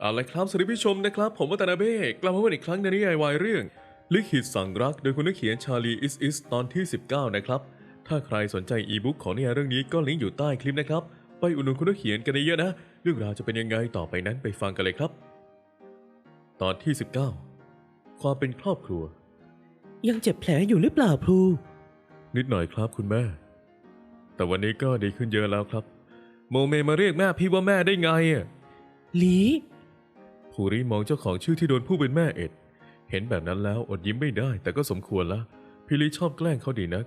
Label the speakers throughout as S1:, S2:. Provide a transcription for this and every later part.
S1: เอาละครับสวัสดีผู้ชมนะครับ ผมวัตนาเบ้กลับมาวันอีกครั้งในนิยายวายเรื่อง ลิขิตสั่งรักโดยคุณนักเขียนชาลีอิสอิสตอนที่ 19 นะครับ ถ้าใครสนใจอีบุ๊กของนิยายเรื่องนี้ก็ลิงก์อยู่ใต้คลิปนะครับ ไปอุดหนุนคุณนักเขียนกันเยอะๆนะ เรื่องราวจะเป็นยังไงต่อไปนั้นไปฟังกันเลยครับ ตอนที่ 19 ความเป็นครอบครัว
S2: ยังเจ็บแผลอยู่หรือเปล่าพลู
S1: นิดหน่อยครับคุณแม่ แต่วันนี้ก็ดีขึ้นเยอะแล้วครับ โมเมมาเรียกแม่พี่ว่าแม่ได้ไงอะ
S2: หลี
S1: ภูริมองเจ้าของชื่อที่โดนผู้เป็นแม่เอ็ด เห็นแบบนั้นแล้วอดยิ้มไม่ได้ แต่ก็สมควรละพี่ลิชอบแกล้งเขาดีนัก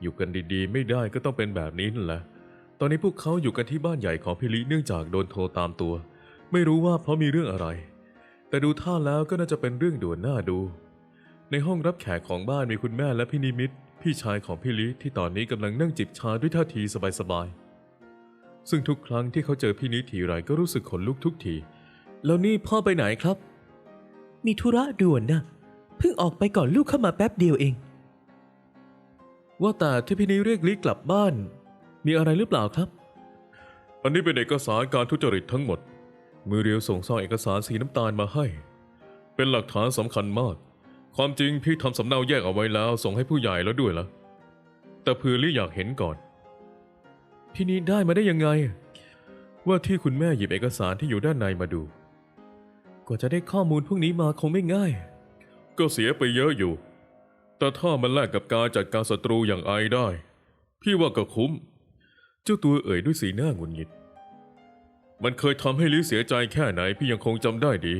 S1: อยู่กันดีๆ ไม่ได้ก็ต้องเป็นแบบนี้นั่นแหละ ตอนนี้พวกเขาอยู่กันที่บ้านใหญ่ของพี่ลิเนื่องจากโดนโทรตามตัว ไม่รู้ว่าเพราะมีเรื่องอะไร แต่ดูท่าแล้วก็น่าจะเป็นเรื่องด่วนหน้าดู ในห้องรับแขกของบ้านมีคุณแม่และพี่นิมิตพี่ชายของพี่ลิที่ตอนนี้กำลังนั่งจิบชาด้วยท่าทีสบายๆซึ่งทุกครั้งที่เขาเจอพี่นิทีไรก็รู้สึกขนลุกทุกที แล้วนี่พ่อไปไหนครับ
S2: มีธุระด่วนนะเพิ่งออกไปก่อนลูกเข้ามาแป๊บเดียวเอง
S1: ว่าแต่ที่พี่นิเรียกลิกลับบ้าน มีอะไรหรือเปล่าครับ อันนี้เป็นเอกสารการทุจริตทั้งหมด มือเรียวส่งซองเอกสารสีน้ำตาลมาให้ เป็นหลักฐานสำคัญมาก ความจริงพี่ทำสำเนาแยกเอาไว้แล้ว ส่งให้ผู้ใหญ่แล้วด้วยละแต่เพื่อลิอยากเห็นก่อน พี่นี้ได้มาได้ยังไงว่าที่คุณแม่หยิบเอกสารที่อยู่ด้านในมาดู กว่าจะได้ข้อมูลพวกนี้มาคงไม่ง่าย ก็เสียไปเยอะอยู่ แต่ถ้ามันแลกกับการจัดการศัตรูอย่างไอได้ พี่ว่าก็คุ้ม เจ้าตัวเอ่ยด้วยสีหน้าหงุดหงิด มันเคยทำให้ลิเสียใจแค่ไหนพี่ยังคงจำได้ดี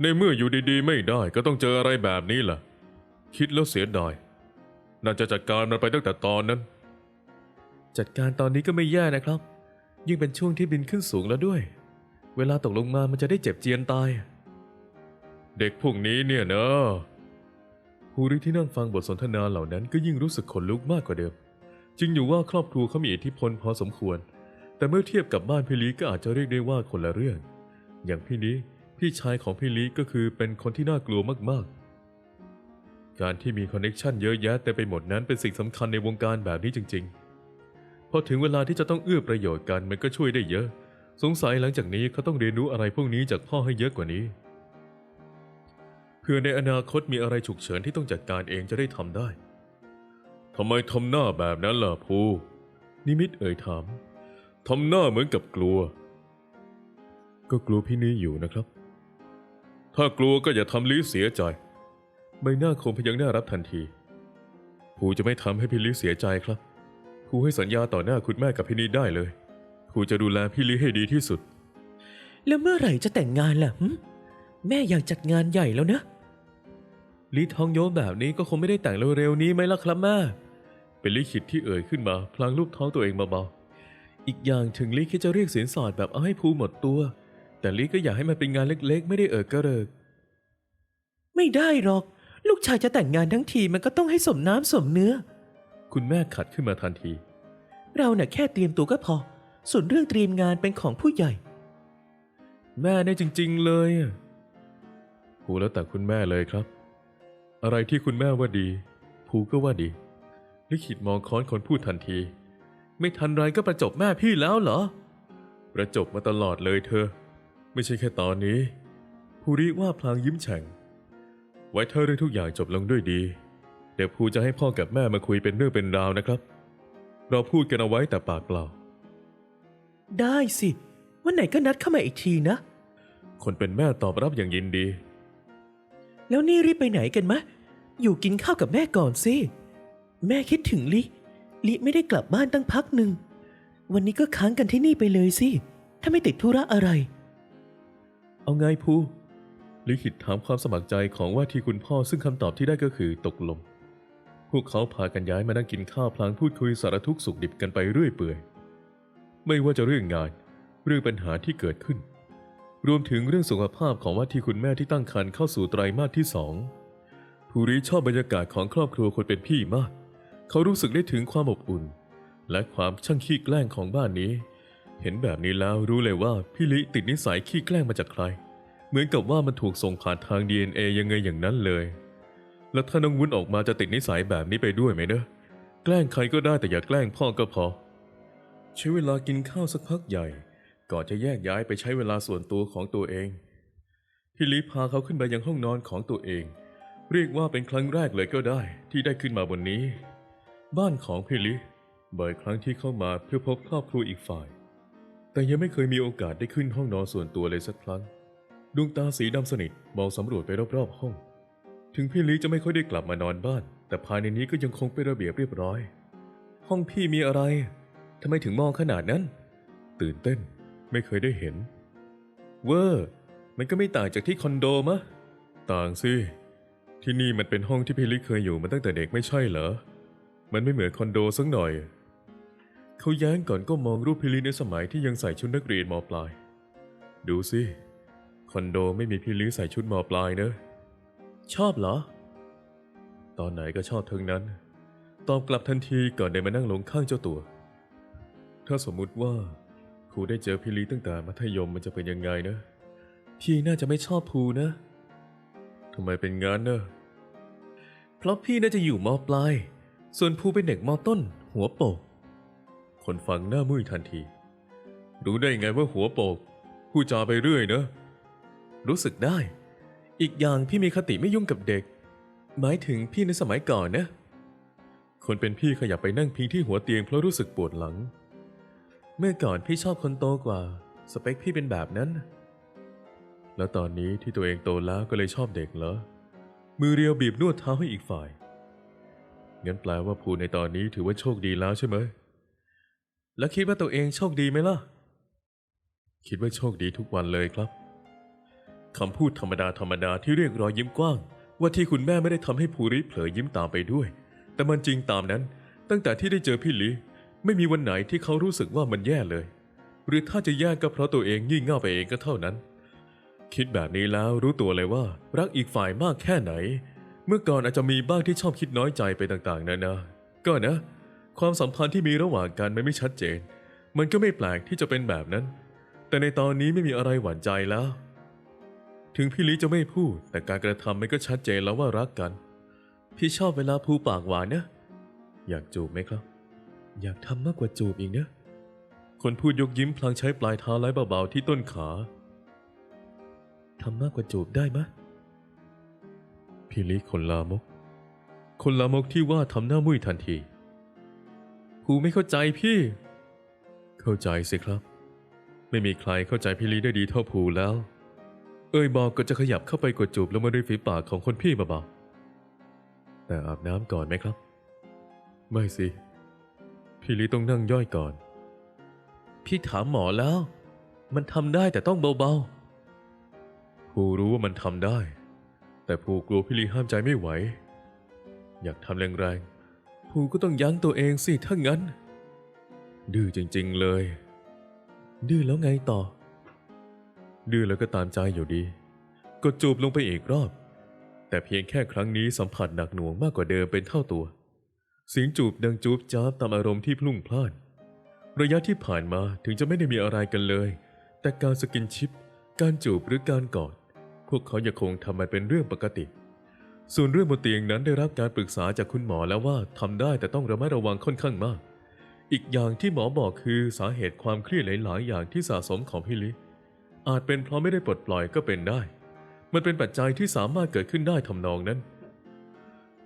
S1: ในเมื่ออยู่ดีๆ ไม่ได้ก็ต้องเจออะไรแบบนี้ล่ะ คิดแล้วเสียดายน่าจะจัดการมันไปตั้งแต่ตอนนั้น จัดการตอนนี้ก็ไม่แย่นะครับ ยิ่งเป็นช่วงที่บินขึ้นสูงแล้วด้วย เวลาตกลงมามันจะได้เจ็บเจียนตาย เด็กพวกนี้เนี่ยนะฮูริที่นั่งฟังบทสนทนาเหล่านั้นก็ยิ่งรู้สึกขนลุกมากกว่าเดิม จริงอยู่ว่าครอบครัวเขามีอิทธิพลพอสมควร แต่เมื่อเทียบกับบ้านพี่ลีก็อาจจะเรียกได้ว่าคนละเรื่อง อย่างพี่นี้พี่ชายของพี่ลีก็คือเป็นคนที่น่ากลัวมากๆ การที่มีคอนเน็ชันเยอะแยะเต็มไปหมดนั้นเป็นสิ่งสำคัญในวงการแบบนี้จริง ๆ พอถึงเวลาที่จะต้องเอื้อประโยชน์กันมันก็ช่วยได้เยอะ สงสัยหลังจากนี้เขาต้องเรียนรู้อะไรพวกนี้จากพ่อให้เยอะกว่านี้ เพื่อในอนาคตมีอะไรฉุกเฉินที่ต้องจัดการเองจะได้ทำได้ทำไมทำหน้าแบบนั้นล่ะภูนิมิตเอ่ยถามทำหน้าเหมือนกับกลัว ก็กลัวพี่นี้อยู่นะครับ ถ้ากลัวก็อย่าทำลิเสียใจ ใบหน้าคงพยักหน้ารับทันทีภูจะไม่ทำให้พี่ลิเสียใจครับภูให้สัญญาต่อหน้าคุณแม่กับพี่นี้ได้เลย ภูจะดูแลพี่ลิให้ดีที่สุด
S2: แล้วเมื่อไหร่จะแต่งงานล่ะหึแม่อยากจัดงานใหญ่แล้วนะ
S1: ลิทองโยมแบบนี้ก็คงไม่ได้แต่งเร็วๆนี้ไหมล่ะครับแม่ เป็นลิขิตที่เอ่ยขึ้นมาพลางรูปท้องตัวเองเบาๆอีกอย่างถึงลิคิดจะเรียกสินสอดแบบเอาให้ภูหมดตัว แต่ลิก็อยากให้มันเป็นงานเล็กๆ ไม่ได้เอ่ยกระเริก
S2: ไม่ได้หรอก ลูกชายจะแต่งงานทั้งทีมันก็ต้องให้สมน้ำสมเนื้อ
S1: คุณแม่ขัดขึ้นมาทันที
S2: เราเน่ะแค่เตรียมตัวก็พอ ส่วนเรื่องเตรียมงานเป็นของผู้ใหญ่
S1: แม่เนี่ยจริง ๆ เลยอะภูแล้วแต่คุณแม่เลยครับ อะไรที่คุณแม่ว่าดีภูก็ว่าดีลิขิตมองค้อนคนพูดทันที ไม่ทันไรก็ประจบแม่พี่แล้วเหรอ ประจบมาตลอดเลยเธอ ไม่ใช่แค่ตอนนี้ภูริว่าพลางยิ้มแฉ่ง ไว้เธอเรื่องทุกอย่างจบลงด้วยดี เดี๋ยวภูจะให้พ่อกับแม่มาคุยเป็นเรื่องเป็นราวนะครับ เราพูดกันเอาไว้แต่ปากเปล่า
S2: ได้สิ วันไหนก็นัดเข้ามาอีกทีนะ
S1: คนเป็นแม่ตอบรับอย่างยินดี
S2: แล้วนี่รีบไปไหนกันมะ อยู่กินข้าวกับแม่ก่อนสิ แม่คิดถึงลิ ลิไม่ได้กลับบ้านตั้งพักหนึ่ง วันนี้ก็ค้างกันที่นี่ไปเลยสิ ถ้าไม่ติดธุระอะไร
S1: เอาไงภูลิขิตถามความสมัครใจของว่าที่คุณพ่อซึ่งคำตอบที่ได้ก็คือตกลง พวกเขาพากันย้ายมานั่งกินข้าวพลางพูดคุยสารทุกข์สุขดิบกันไปเรื่อยเปื่อย ไม่ว่าจะเรื่องงาน เรื่องปัญหาที่เกิดขึ้น รวมถึงเรื่องสุขภาพของว่าที่คุณแม่ที่ตั้งครรภ์เข้าสู่ไตรมาสที่สองภูริชอบบรรยากาศของครอบครัวคนเป็นพี่มาก เขารู้สึกได้ถึงความอบอุ่น และความช่างขี้แกล้งของบ้านนี้ เห็นแบบนี้แล้วรู้เลยว่าพี่ลิติดนิสัยขี้แกล้งมาจากใคร เหมือนกับว่ามันถูกส่งผ่านทาง DNA ยังไงอย่างนั้นเลย แล้วถ้าน้องวุ้นออกมาจะติดนิสัยแบบนี้ไปด้วยไหมเนอะแกล้งใครก็ได้แต่อย่าแกล้งพ่อก็พอ ใช้เวลากินข้าวสักพักใหญ่ ก่อนจะแยกย้ายไปใช้เวลาส่วนตัวของตัวเองพี่ลิพาเขาขึ้นไปยังห้องนอนของตัวเอง เรียกว่าเป็นครั้งแรกเลยก็ได้ที่ได้ขึ้นมาบนนี้ บ้านของพี่ลิบ่อยครั้งที่เข้ามาเพื่อพบครอบครัวอีกฝ่าย แต่ยังไม่เคยมีโอกาสได้ขึ้นห้องนอนส่วนตัวเลยสักครั้ง ดวงตาสีดำสนิทมองสำรวจไปรอบๆห้อง ถึงพี่ลิจะไม่ค่อยได้กลับมานอนบ้าน แต่ภายในนี้ก็ยังคงเป็นระเบียบเรียบร้อย ห้องพี่มีอะไร ทำไมถึงมองขนาดนั้น ตื่นเต้น ไม่เคยได้เห็น เวอร์ มันก็ไม่ต่างจากที่คอนโดมะ ต่างสิ ที่นี่มันเป็นห้องที่พี่ลิเคยอยู่มาตั้งแต่เด็กไม่ใช่เหรอ มันไม่เหมือนคอนโดสักหน่อย เขาแย้งก่อนก็มองรูปพี่ลิในสมัยที่ยังใส่ชุดนักเรียนมปลาย ดูสิ คอนโดไม่มีพี่ลิใส่ชุดมปลายเนอะชอบเหรอ ตอนไหนก็ชอบทั้งนั้น ตอบกลับทันทีก่อนได้มานั่งลงข้างเจ้าตัว ถ้าสมมุติว่าครูได้เจอพี่ลีตั้งแต่มัธยมมันจะเป็นยังไงนะ พี่น่าจะไม่ชอบภูนะทำไมเป็นงั้นนะเพราะพี่น่าจะอยู่มปลาย ส่วนภูเป็นเด็กมต้น หัวโปก คนฟังหน้ามุ้ยทันที รู้ได้ไงว่าหัวโปกพูดจาไปเรื่อยนะ รู้สึกได้ อีกอย่างพี่มีคติไม่ยุ่งกับเด็ก หมายถึงพี่ในสมัยก่อนนะ คนเป็นพี่ขยับไปนั่งพิงที่หัวเตียงเพราะรู้สึกปวดหลัง มื่อก่อนพี่ชอบคนโตกว่า สเปคพี่เป็นแบบนั้น แล้วตอนนี้ที่ตัวเองโตแล้วก็เลยชอบเด็กเหรอ มือเรียวบีบนวดเท้าให้อีกฝ่าย งั้นแปลว่าภูในตอนนี้ถือว่าโชคดีแล้วใช่ไหม แล้วคิดว่าตัวเองโชคดีไหมล่ะ คิดว่าโชคดีทุกวันเลยครับ คำพูดธรรมดาธรรมดาที่เรียกรอยยิ้มกว้าง ว่าที่คุณแม่ไม่ได้ทำให้ภูริเผลอยิ้มตามไปด้วย แต่มันจริงตามนั้น ตั้งแต่ที่ได้เจอพี่ลี ไม่มีวันไหนที่เขารู้สึกว่ามันแย่เลย หรือถ้าจะแย่ก็เพราะตัวเองงี่เง่าไปเองก็เท่านั้น คิดแบบนี้แล้วรู้ตัวเลยว่ารักอีกฝ่ายมากแค่ไหน เมื่อก่อนอาจจะมีบ้างที่ชอบคิดน้อยใจไปต่างๆนานาก็นะ ความสัมพันธ์ที่มีระหว่างกันมันไม่ชัดเจน มันก็ไม่แปลกที่จะเป็นแบบนั้น แต่ในตอนนี้ไม่มีอะไรหวั่นใจแล้ว ถึงพี่ลิจะไม่พูด แต่การกระทำมันก็ชัดเจนแล้วว่ารักกัน พี่ชอบเวลาพูปากหวานนะ อยากจูบไหมครับ อยากทำมากกว่าจูบอีกนะ คนพูดยกยิ้มพลางใช้ปลายเท้าไล่เบาๆที่ต้นขาทำมากกว่าจูบได้มะพี่ลิคนลามก คนลามกที่ว่าทำหน้ามุ้ยทันทีภูไม่เข้าใจพี่ เข้าใจสิครับ ไม่มีใครเข้าใจพี่ลีได้ดีเท่าภูแล้ว เอ่ยบอกก็จะขยับเข้าไปกดจูบลงมาด้วยฝีปากของคนพี่เบาๆแต่อาบน้ำก่อนไหมครับ ไม่สิ พี่ลีต้องนั่งย่อยก่อน พี่ถามหมอแล้ว มันทำได้แต่ต้องเบาๆภูรู้ว่ามันทำได้ แต่ภูกลัวพี่ลีห้ามใจไม่ไหว อยากทำแรงๆภูก็ต้องยั้งตัวเองสิถ้างั้น ดื้อจริงๆเลย ดื้อแล้วไงต่อ ดื้อแล้วก็ตามใจอยู่ดี กดจูบลงไปอีกรอบ แต่เพียงแค่ครั้งนี้สัมผัสหนักหน่วงมากกว่าเดิมเป็นเท่าตัว เสียงจูบดังจูบจ้าบตามอารมณ์ที่พลุ่งพล่าน ระยะที่ผ่านมาถึงจะไม่ได้มีอะไรกันเลย แต่การสกินชิป การจูบหรือการกอด พวกเขายังคงทำมันเป็นเรื่องปกติ ส่วนเรื่องบนเตียงนั้นได้รับการปรึกษาจากคุณหมอแล้วว่าทำได้แต่ต้องระมัดระวังค่อนข้างมาก อีกอย่างที่หมอบอกคือสาเหตุความเครียดหลาย ๆ อย่างที่สะสมของพี่ลิอาจเป็นเพราะไม่ได้ปลดปล่อยก็เป็นได้ มันเป็นปัจจัยที่สามารถเกิดขึ้นได้ทำนองนั้น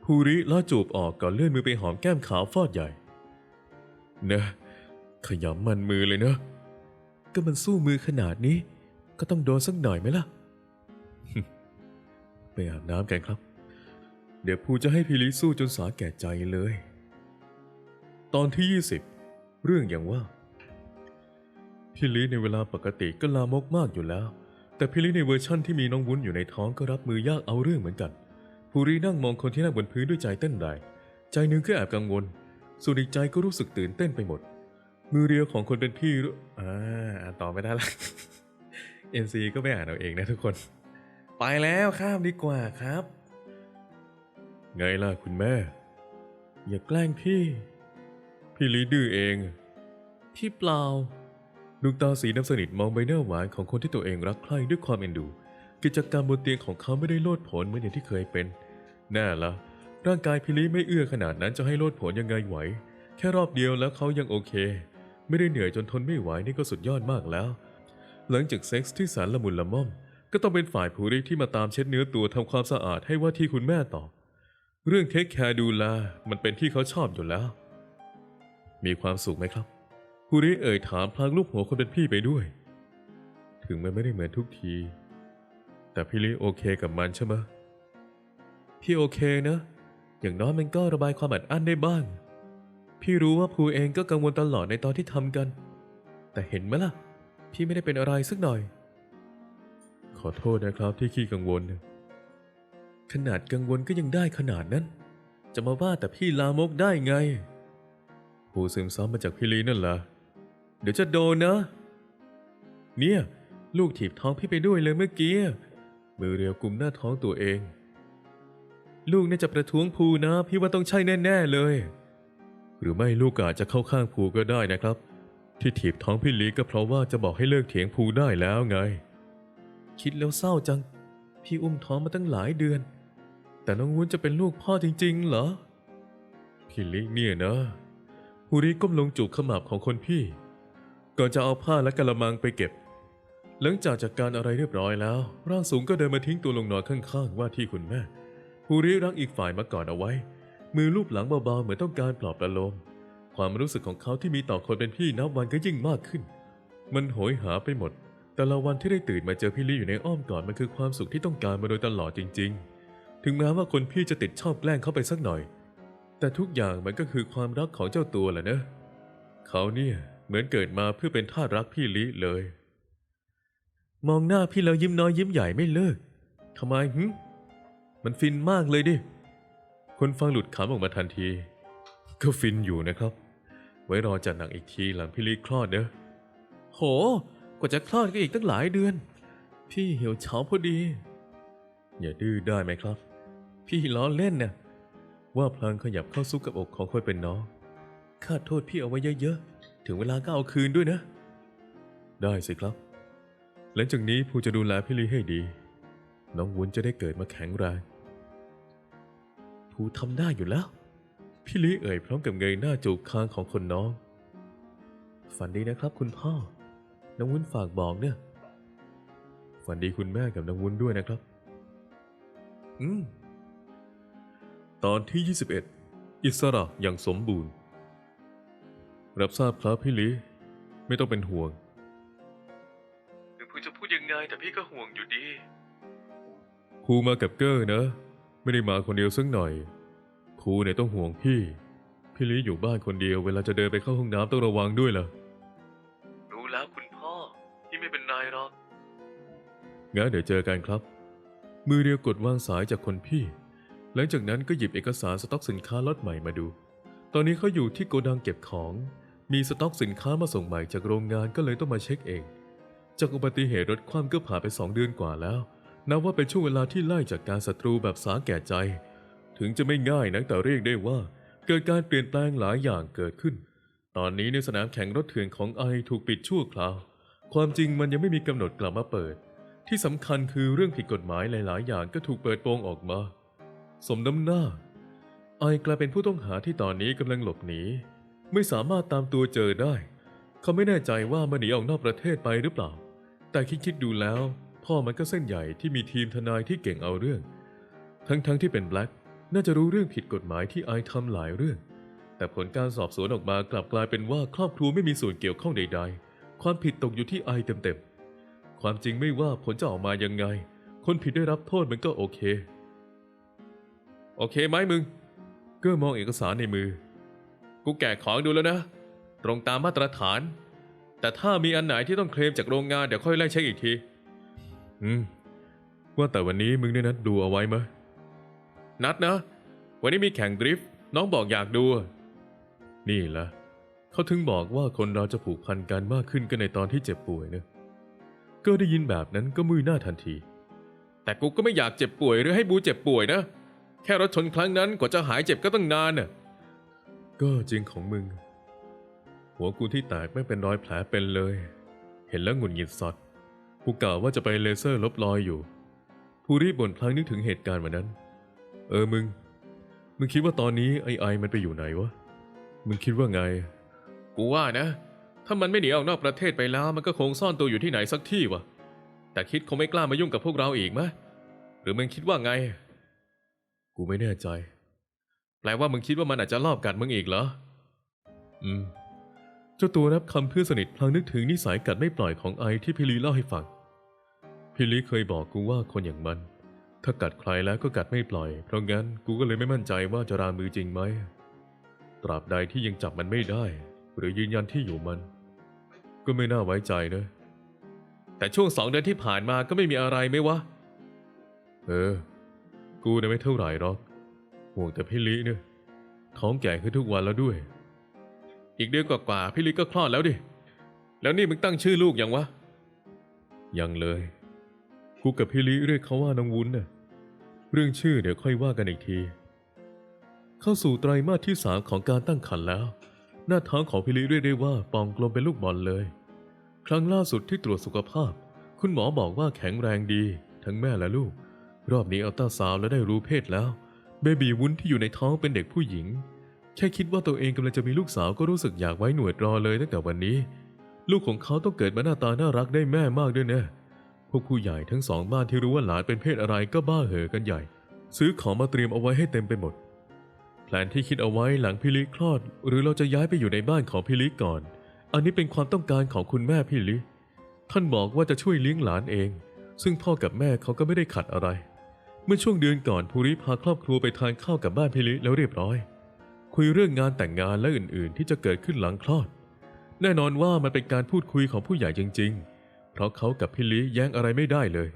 S1: ภูริล่าจูบออกก่อนเลื่อนมือไปหอมแก้มขาวฟอดใหญ่เนะ ขยำมันมือเลยเนะ ก็มันสู้มือขนาดนี้ ก็ต้องโดนสักหน่อยไหมล่ะ ไปอาบน้ำกันครับ เดี๋ยวภูจะให้พี่ลิสู้จนสาแก่ใจเลย ตอนที่ 20 เรื่องอย่างว่า พี่ลิในเวลาปกติก็ลามกมากอยู่แล้ว แต่พี่ลิในเวอร์ชั่นที่มีน้องวุ้นอยู่ในท้องก็รับมือยากเอาเรื่องเหมือนกัน ภูรินั่งมองคนที่นั่งบนพื้นด้วยใจเต้นแรงใจหนึงก็แอบกังวล ส่วนอีกใจก็รู้สึกตื่นเต้นไปหมด มือเรียวของคนเป็นพี่รู้อ่าอ่านต่อไม่ได้ละ NC ก็ไม่อ่านเอาเองนะทุกคน ไปแล้วข้ามดีกว่าครับ ไงล่ะคุณแม่ อย่าแกล้งพี่ พี่ลีดื้อเอง พี่เปล่าดวงตาสีน้ำสนิทมองใบหน้าหวานของคนที่ตัวเองรักใคร่ด้วยความเอ็นดู กิจกรรมบนเตียงของเขาไม่ได้โลดโผนเหมือนอย่างที่เคยเป็น แน่ละร่างกายพี่ลีไม่เอื้อขนาดนั้นจะให้โลดผนยังไงไหว แค่รอบเดียวแล้วเขายังโอเค ไม่ได้เหนื่อยจนทนไม่ไหวนี่ก็สุดยอดมากแล้ว หลังจากเซ็กส์ที่แสนละมุนละม่อม ก็ต้องเป็นฝ่ายภูริที่มาตามเช็ดเนื้อตัวทำความสะอาดให้ว่าที่คุณแม่ต่อ เรื่องเทคแคร์ดูแลมันเป็นที่เขาชอบอยู่แล้ว มีความสุขไหมครับภูริเอ่ยถามพลางลูกหัวคนเป็นพี่ไปด้วย ถึงมันไม่ได้เหมือนทุกที แต่พี่ลิโอเคกับมันใช่ไหม พี่โอเคนะ อย่างน้อยมันก็ระบายความอัดอั้นได้บ้าง พี่รู้ว่าภูเองก็กังวลตลอดในตอนที่ทำกัน แต่เห็นไหมล่ะ พี่ไม่ได้เป็นอะไรสักหน่อย ขอโทษนะครับที่ขี้กังวล ขนาดกังวลก็ยังได้ขนาดนั้น จะมาว่าแต่พี่ลามกได้ไงภูซึมซับมาจากพี่ลีนั่นล่ะเดี๋ยวจะโดนนะ เนี่ย ลูกถีบท้องพี่ไปด้วยเลยเมื่อกี้ มือเรียวกุมหน้าท้องตัวเอง ลูกน่าจะประท้วงภูนะ พี่ว่าต้องใช่แน่ๆเลย หรือไม่ลูกอาจจะเข้าข้างภูก็ได้นะครับ ที่ถีบท้องพี่ลีก็เพราะว่าจะบอกให้เลิกเถียงภูได้แล้วไง คิดแล้วเศร้าจัง พี่อุ้มท้องมาตั้งหลายเดือน แต่น้องวุ้นจะเป็นลูกพ่อจริง ๆ เหรอ พี่ลิเนี่ยนะภูริก้มลงจูบขมับของคนพี่ ก่อนจะเอาผ้าและกระมังไปเก็บหลังจากจัดการอะไรเรียบร้อยแล้ว ร่างสูงก็เดินมาทิ้งตัวลงนอนข้างๆ ว่าที่คุณแม่ ภูริรักอีกฝ่ายมาก่อนเอาไว้ มือลูบหลังเบาๆเหมือนต้องการปลอบประโลม ความรู้สึกของเขาที่มีต่อคนเป็นพี่นับวันก็ยิ่งมากขึ้น มันโหยหาไปหมด แต่ละวันที่ได้ตื่นมาเจอพี่ลี่อยู่ในอ้อมกอดมันคือความสุขที่ต้องการมาโดยตลอดจริง ๆ ถึงแม้ว่าคนพี่จะติดชอบแกล้งเขาไปสักหน่อย แต่ทุกอย่างมันก็คือความรักของเจ้าตัวแหละนะเขาเนี่ยเหมือนเกิดมาเพื่อเป็นทาสรักพี่ลิเลย มองหน้าพี่แล้วยิ้มน้อยยิ้มใหญ่ไม่เลิกทำไมหึ มันฟินมากเลยดิ คนฟังหลุดขำออกมาทันที ก็ฟินอยู่นะครับ ไว้รอจัดหนังอีกทีหลังพี่ลิคลอดเด้อโห กว่าจะคลอดก็อีกตั้งหลายเดือน พี่เหี่ยวเฉาพอดี อย่าดื้อได้ไหมครับ พี่ล้อเล่นน่ะว่าพลางขยับเข้าซุกกับอกของคนเป็นน้องข้าโทษพี่เอาไว้เยอะๆ ถึงเวลาก็เอาคืนด้วยนะ ได้สิครับ หลังจากนี้ภูจะดูแลพี่ลีให้ดี น้องวุ้นจะได้เกิดมาแข็งแรง ภูทำได้อยู่แล้ว พี่ลีเอ่ยพร้อมกับเงยหน้าจูบคางของคนน้อง ฝันดีนะครับคุณพ่อ น้องวุ้นฝากบอกเนี่ย ฝันดีคุณแม่กับน้องวุ้นด้วยนะครับ อืม ตอนที่ 21 อิสระอย่างสมบูรณ์ รับทราบครับพี่ลีไม่ต้องเป็นห่วงถึงพูจะพูดยังไงแต่พี่ก็ห่วงอยู่ดีครูมากับเกอร์นะ ไม่ได้มาคนเดียวสักหน่อย ครูเนี่ยต้องห่วงพี่ พี่ลีอยู่บ้านคนเดียวเวลาจะเดินไปเข้าห้องน้ำต้องระวังด้วยล่ะ รู้แล้วคุณพ่อพี่ไม่เป็นนายหรอก งั้นเดี๋ยวเจอกันครับ มือเดียวกดวางสายจากคนพี่ หลังจากนั้นก็หยิบเอกสารสต็อกสินค้าล็อตใหม่มาดู ตอนนี้เขาอยู่ที่โกดังเก็บของ มีสต็อกสินค้ามาส่งใหม่จากโรงงานก็เลยต้องมาเช็คเอง จากอุบัติเหตุรถคว่ำก็ผ่านไปสองเดือนกว่าแล้ว นับว่าเป็นช่วงเวลาที่ไล่จากการศัตรูแบบสาแก่ใจ ถึงจะไม่ง่ายนักแต่เรียกได้ว่า เกิดการเปลี่ยนแปลงหลายอย่างเกิดขึ้น ตอนนี้ในสนามแข่งรถเถื่อนของไอถูกปิดชั่วคราว ความจริงมันยังไม่มีกำหนดกลับมาเปิด ที่สำคัญคือเรื่องผิดกฎหมายหลาย ๆ อย่างก็ถูกเปิดโปงออกมา สมน้ำหน้า ไอกลายเป็นผู้ต้องหาที่ตอนนี้กำลังหลบหนี ไม่สามารถตามตัวเจอได้ เขาไม่แน่ใจว่ามันหนีออกนอกประเทศไปหรือเปล่า แต่คิดคิดๆดูแล้ว พ่อมันก็เส้นใหญ่ที่มีทีมทนายที่เก่งเอาเรื่อง ทั้งๆทที่เป็นแบล็กน่าจะรู้เรื่องผิดกฎหมายที่ไอทำหลายเรื่อง แต่ผลการสอบสวนออกมากลับกลายเป็นว่าครอบครัวไม่มีส่วนเกี่ยวข้องใดๆ ความผิดตกอยู่ที่ไอเต็มๆ ความจริงไม่ว่าผลจะออกมายังไง คนผิดได้รับโทษมันก็โอเค โอเคไหมมึง เก็มองเอกสารในมือ กูแกะของดูแล้วนะ ตรงตามมาตรฐาน แต่ถ้ามีอันไหนที่ต้องเคลมจากโรงงานเดี๋ยวค่อยไล่เช็คอีกที อืม ว่าแต่วันนี้มึงได้นัดดูเอาไว้ไหมนัดนะ วันนี้มีแข่งดริฟต์น้องบอกอยากดู นี่ละเขาถึงบอกว่าคนเราจะผูกพันกันมากขึ้นก็ในตอนที่เจ็บป่วยนะก็ได้ยินแบบนั้นก็มือหน้าทันที แต่กูก็ไม่อยากเจ็บป่วยหรือให้บูเจ็บป่วยนะ แค่รถชนครั้งนั้นกว่าจะหายเจ็บก็ต้องนานน่ะก็จริงของมึง หัวกูที่แตกไม่เป็นรอยแผลเป็นเลย เห็นแล้วหงุดหงิดสัตว์ กูกล่าวว่าจะไปเลเซอร์ลบรอยอยู่ผู้รีบบ่นพลางนึกถึงเหตุการณ์วันนั้น เออมึง มึงคิดว่าตอนนี้ไอไอมันไปอยู่ไหนวะ มึงคิดว่าไง กูว่านะ ถ้ามันไม่หนีออกนอกประเทศไปแล้ว มันก็คงซ่อนตัวอยู่ที่ไหนสักที่วะแต่คิดคงไม่กล้ามายุ่งกับพวกเราอีกมะหรือมึงคิดว่าไง กูไม่แน่ใจ แปลว่ามึงคิดว่ามันอาจจะลอบกัดมึงอีกเหรอ อืม เจ้าตัวรับคำเพื่อนสนิทพลางนึกถึงนิสัยกัดไม่ปล่อยของไอที่พี่ลีเล่าให้ฟัง พี่ลีเคยบอกกูว่าคนอย่างมัน ถ้ากัดใครแล้วก็กัดไม่ปล่อย เพราะงั้นกูก็เลยไม่มั่นใจว่าจะรามือจริงไหม ตราบใดที่ยังจับมันไม่ได้ หรือยืนยันที่อยู่มัน ก็ไม่น่าไว้ใจนะ แต่ช่วงสองเดือนที่ผ่านมาก็ไม่มีอะไรไหมวะ เออ กูเนี่ยไม่เท่าไหร่หรอกห่วงแต่พี่ลิเนี่ยท้องแก่ขึ้นทุกวันแล้วด้วย อีกเดือนกว่าๆพี่ลิก็คลอดแล้วดิ แล้วนี่มึงตั้งชื่อลูกยังวะ ยังเลย กูกับพี่ลิเรียกเขาว่าน้องวุ้นน่ะเรื่องชื่อเดี๋ยวค่อยว่ากันอีกที เข้าสู่ไตรมาสที่สามของการตั้งครรภ์แล้ว หน้าท้องของพี่ลิเรียกได้ว่าปองกลมเป็นลูกบอลเลย ครั้งล่าสุดที่ตรวจสุขภาพ คุณหมอบอกว่าแข็งแรงดี ทั้งแม่และลูก รอบนี้เอาต้าซาวแล้วได้รู้เพศแล้ว เบบีวุ้นที่อยู่ในท้องเป็นเด็กผู้หญิง แค่คิดว่าตัวเองกำลังจะมีลูกสาวก็รู้สึกอยากไว้หนวดรอเลยตั้งแต่วันนี้ ลูกของเขาต้องเกิดมาหน้าตาน่ารักได้แม่มากด้วยแนะพ วกผู้ใหญ่ทั้งสองบ้านที่รู้ว่าหลานเป็นเพศอะไรก็บ้าเห่อกันใหญ่ ซื้อของมาเตรียมเอาไว้ให้เต็มไปหมด แผนที่คิดเอาไว้หลังพิลิคลอด หรือเราจะย้ายไปอยู่ในบ้านของพิลิก่อน อันนี้เป็นความต้องการของคุณแม่พิลิท่านบอกว่าจะช่วยเลี้ยงหลานเอง ซึ่งพ่อกับแม่เขาก็ไม่ได้ขัดอะไร เมื่อช่วงเดือนก่อนภูริพาครอบครัวไปทานข้าวกับบ้านพิลิแล้วเรียบร้อย คุยเรื่องงานแต่งงานและอื่น ๆ ที่จะเกิดขึ้นหลังคลอด แน่นอนว่ามันเป็นการพูดคุยของผู้ใหญ่จริง ๆ เพราะเขากับพิลิแย้งอะไรไม่ได้เลย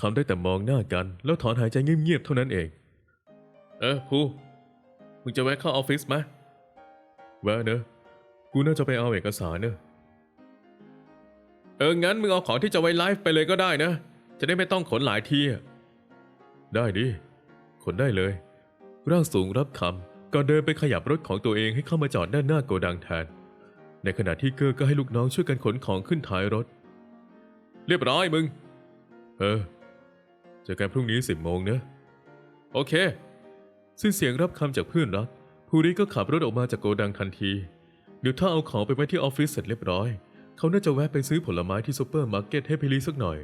S1: ทำได้แต่มองหน้ากันแล้วถอนหายใจเงียบๆเท่านั้นเอง เออภูมึงจะแวะเข้าออฟฟิศไหมแวะเนอะกูน่าจะไปเอาเอกสารเนอะเอองั้นมึงเอาของที่จะไว้ไลฟ์ไปเลยก็ได้นะ จะได้ไม่ต้องขนหลายทีอะได้ดิ ขนได้เลย ร่างสูงรับคำก่อนเดินไปขยับรถของตัวเองให้เข้ามาจอดด้านหน้าโกดังแทน ในขณะที่เกอร์ก็ให้ลูกน้องช่วยกันขนของขึ้นท้ายรถ เรียบร้อยมึง เออ เจอกันพรุ่งนี้สิบโมงนะโอเค สิ้นเสียงรับคำจากเพื่อนรักภูริก็ขับรถออกมาจากโกดังทันทีเดี๋ยวถ้าเอาของไปไว้ที่ออฟฟิศเสร็จเรียบร้อย เขาน่าจะแวะไปซื้อผลไม้ที่ซูเปอร์มาร์เก็ตให้พี่ลีสักหน่อย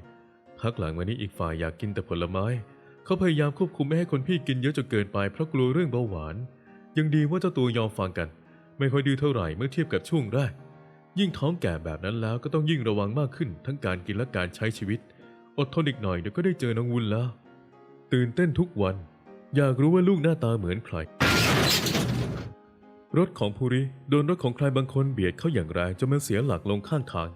S1: พักหลังมานี้อีกฝ่ายอยากกินแต่ผลไม้ เขาพยายามควบคุมไม่ให้คนพี่กินเยอะจนเกินไปเพราะกลัวเรื่องเบาหวาน ยังดีว่าเจ้าตัวยอมฟังกัน ไม่ค่อยดื้อเท่าไหร่เมื่อเทียบกับช่วงแรก ยิ่งท้องแก่แบบนั้นแล้วก็ต้องยิ่งระวังมากขึ้น ทั้งการกินและการใช้ชีวิต อดทนอีกหน่อยเดี๋ยวก็ได้เจอน้องวุ้นแล้ว ตื่นเต้นทุกวัน อยากรู้ว่าลูกหน้าตาเหมือนใคร รถของภูริโดนรถของใครบางคนเบียดเข้าอย่างแรงจนมันเสียหลักลงข้างทาง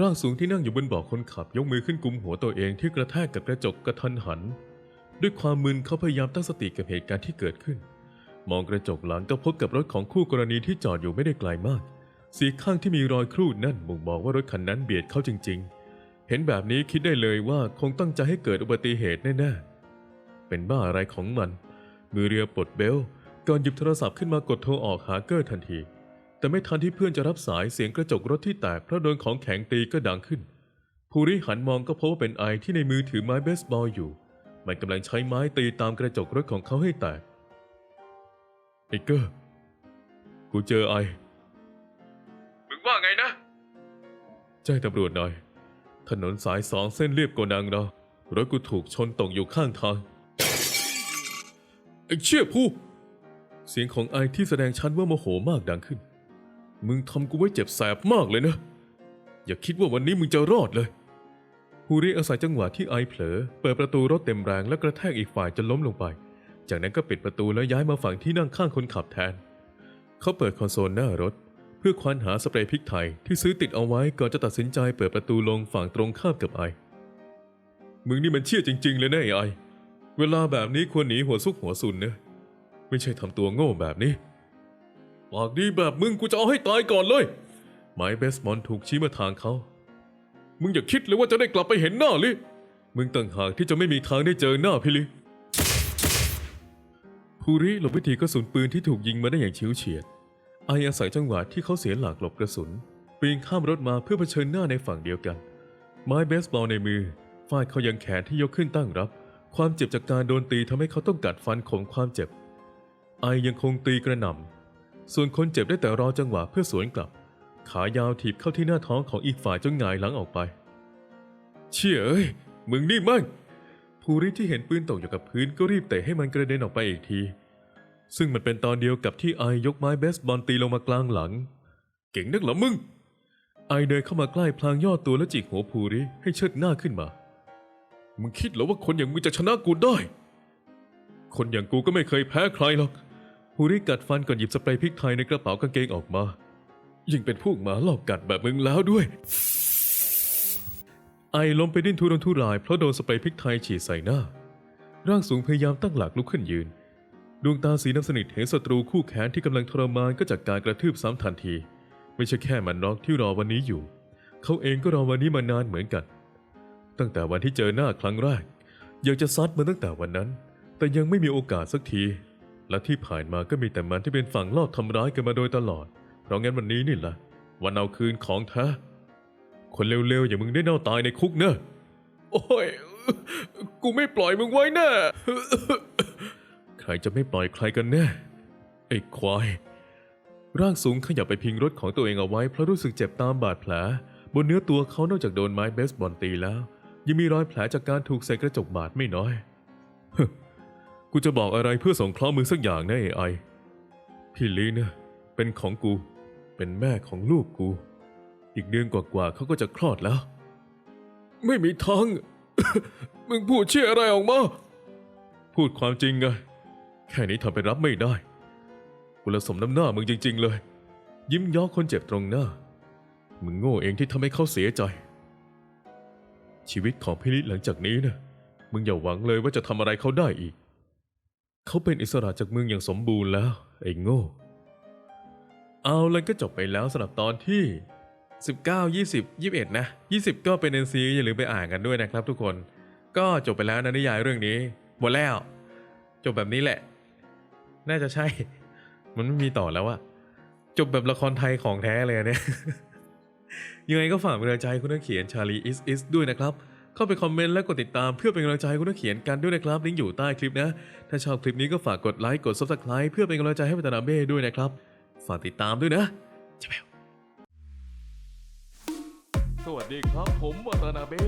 S1: ร่างสูงที่นั่งอยู่บนเบาะคนขับยกมือขึ้นกุมหัวตัวเองที่กระแทกกับกระจกกระทันหัน ด้วยความมึนเขาพยายามตั้งสติกับเหตุการณ์ที่เกิดขึ้น มองกระจกหลังก็พบกับรถของคู่กรณีที่จอดอยู่ไม่ได้ไกลมาก สีข้างที่มีรอยครูดนั่นบ่งบอกว่ารถคันนั้นเบียดเขาจริง ๆ เห็นแบบนี้คิดได้เลยว่าคงตั้งใจให้เกิดอุบัติเหตุแน่ๆ เป็นบ้าอะไรของมัน มือเรียวปลดเบลต์ก่อนหยิบโทรศัพท์ขึ้นมากดโทรออกหาเกอร์ทันที แต่ไม่ทันที่เพื่อนจะรับสายเสียงกระจกรถที่แตกเพราะโดนของแข็งตีก็ดังขึ้น ภูริหันมองก็พบว่าเป็นไอที่ในมือถือไม้เบสบอลอยู่ มันกำลังใช้ไม้ตีตามกระจกรถของเขาให้แตกไอเกอร์กูเจอไอ ไงนะ แจ้งตำรวจหน่อย ถนนสายสองเส้นเรียบโกดังเรารถกูถูกชนตกอยู่ข้างทางไอ้เชี่ยผู้เสียงของไอที่แสดงชัดว่าโมโหมากดังขึ้น มึงทำกูไว้เจ็บแสบมากเลยนะ อย่าคิดว่าวันนี้มึงจะรอดเลยฮูริอาศัยจังหวะที่ไอเผลอ เปิดประตูรถเต็มแรงและกระแทกอีกฝ่ายจนล้มลงไป จากนั้นก็ปิดประตูแล้วย้ายมาฝั่งที่นั่งข้างคนขับแทน เขาเปิดคอนโซลหน้ารถ เพื่อควานหาสเปรย์พริกไทยที่ซื้อติดเอาไว้ก่อนจะตัดสินใจเปิดประตูลงฝั่งตรงข้ามกับไอ มึงนี่มันเชี่ยจริง ๆ เลยนะไอ้ไอ เวลาแบบนี้ควรหนีหัวซุกหัวซุนนะ ไม่ใช่ทำตัวโง่แบบนี้ ปากดีแบบมึงกูจะเอาให้ตายก่อนเลย ไม้เบสบอลถูกชี้มาทางเขา มึงอย่าคิดเลยว่าจะได้กลับไปเห็นหน้าลิ มึงต่างหากที่จะไม่มีทางได้เจอหน้าพี่ลิภูริหลบวิธีกระสุนปืนที่ถูกยิงมาได้อย่างชิวเฉียด ไออาศัยจังหวะที่เขาเสียหลักหลบกระสุนปีนข้ามรถมาเพื่อเผชิญหน้าในฝั่งเดียวกัน ไม้เบสบอลในมือฟาดเขายังแขนที่ยกขึ้นตั้งรับ ความเจ็บจากการโดนตีทำให้เขาต้องกัดฟันข่มความเจ็บ ไอยังคงตีกระหน่ำส่วนคนเจ็บได้แต่รอจังหวะเพื่อสวนกลับ ขายาวถีบเข้าที่หน้าท้องของอีกฝ่ายจนหงายหลังออกไป เชี่ยเอ้ยมึงนี่มั่งภูริที่เห็นปืนตกอยู่กับพื้นก็รีบเตะให้มันกระเด็นออกไปอีกที ซึ่งมันเป็นตอนเดียวกับที่ไอยกไม้เบสบอลตีลงมากลางหลัง เก่งนักเหรอมึง ไอเดินเข้ามาใกล้พลางย่อตัวและจิกหัวภูริให้เชิดหน้าขึ้นมา มึงคิดเหรอว่าคนอย่างมึงจะชนะกูได้ คนอย่างกูก็ไม่เคยแพ้ใครหรอกฮูริกัดฟันก่อนหยิบสเปรย์พริกไทยในกระเป๋ากางเกงออกมา ยิ่งเป็นพวกหมาหลอกกัดแบบมึงแล้วด้วย ไอล้มไปดิ้นทุรนทุรายเพราะโดนสเปรย์พริกไทยฉีดใส่หน้า ร่างสูงพยายามตั้งหลักลุกขึ้นยืน ดวงตาสีน้ำสนิทเห็นศัตรูคู่แค้นที่กำลังทรมานก็จากการกระทืบซ้ำทันที ไม่ใช่แค่มันน็อกที่รอวันนี้อยู่ เขาเองก็รอวันนี้มานานเหมือนกัน ตั้งแต่วันที่เจอหน้าครั้งแรก อยากจะซัดมันตั้งแต่วันนั้น แต่ยังไม่มีโอกาสสักที และที่ผ่านมาก็มีแต่มันที่เป็นฝั่งลอบทำร้ายกันมาโดยตลอด เพราะงั้นวันนี้นี่แหละวันเอาคืนของแท้คนเร็วๆอย่างมึงได้เน่าตายในคุกเนอะโอ้ยกูไม่ปล่อยมึงไว้แน่ รจะไม่ปล่อยใครกันแน่ ไอ้ควาย ร่างสูงขยับไปพิงรถของตัวเองเอาไว้ เพราะรู้สึกเจ็บตามบาดแผล บนเนื้อตัวเขานอกจากโดนไม้เบสบอลตีแล้ว ยังมีรอยแผลจากการถูกใส่กระจกบาดไม่น้อยกูจะบอกอะไรเพื่อส่งเคราะห์มึงสักอย่างนะไอ้ไอพี่ลีเนี่ยเป็นของกู เป็นแม่ของลูกกู อีกเดือนกว่าๆเขาก็จะคลอดแล้ว ไม่มีทาง มึงพูดเชี่ยอะไรออกมา พูดความจริงไง แค่นี้ทำไปรับไม่ได้กูละสมน้ำหน้ามึงจริง ๆ เลย ยิ้มย่อคนเจ็บตรงหน้า มึงโง่เองที่ทำให้เขาเสียใจ ชีวิตของพี่ลิหลังจากนี้นะมึงอย่าหวังเลยว่าจะทำอะไรเขาได้อีก เขาเป็นอิสระจากมึงอย่างสมบูรณ์แล้วไอ้โง่ เอาแล้วก็จบไปแล้วสำหรับตอนที่ 19 20 21 นะ 20 ก็เป็น NC อย่าลืมไปอ่านกันด้วยนะครับทุกคน ก็จบไปแล้วนะนิยายเรื่องนี้ หมดแล้ว จบแบบนี้แหละ น่าจะใช่ มันไม่มีต่อแล้วอะจบแบบละครไทยของแท้เลยเนี่ย ยังไงก็ฝากเป็นกำลังใจให้คุณนักเขียนชาลีอิสอิสด้วยนะครับ เข้าไปคอมเมนต์และกดติดตามเพื่อเป็นกำลังใจให้คุณนักเขียนกันด้วยนะครับ ลิงก์อยู่ใต้คลิปนะ ถ้าชอบคลิปนี้ก็ฝากกดไลค์กด subscribe เพื่อเป็นกำลังใจให้วัตนาเบ้ด้วยนะครับ ฝากติดตามด้วยนะจะแมวสวัสดีครับผมวัตนาเบ้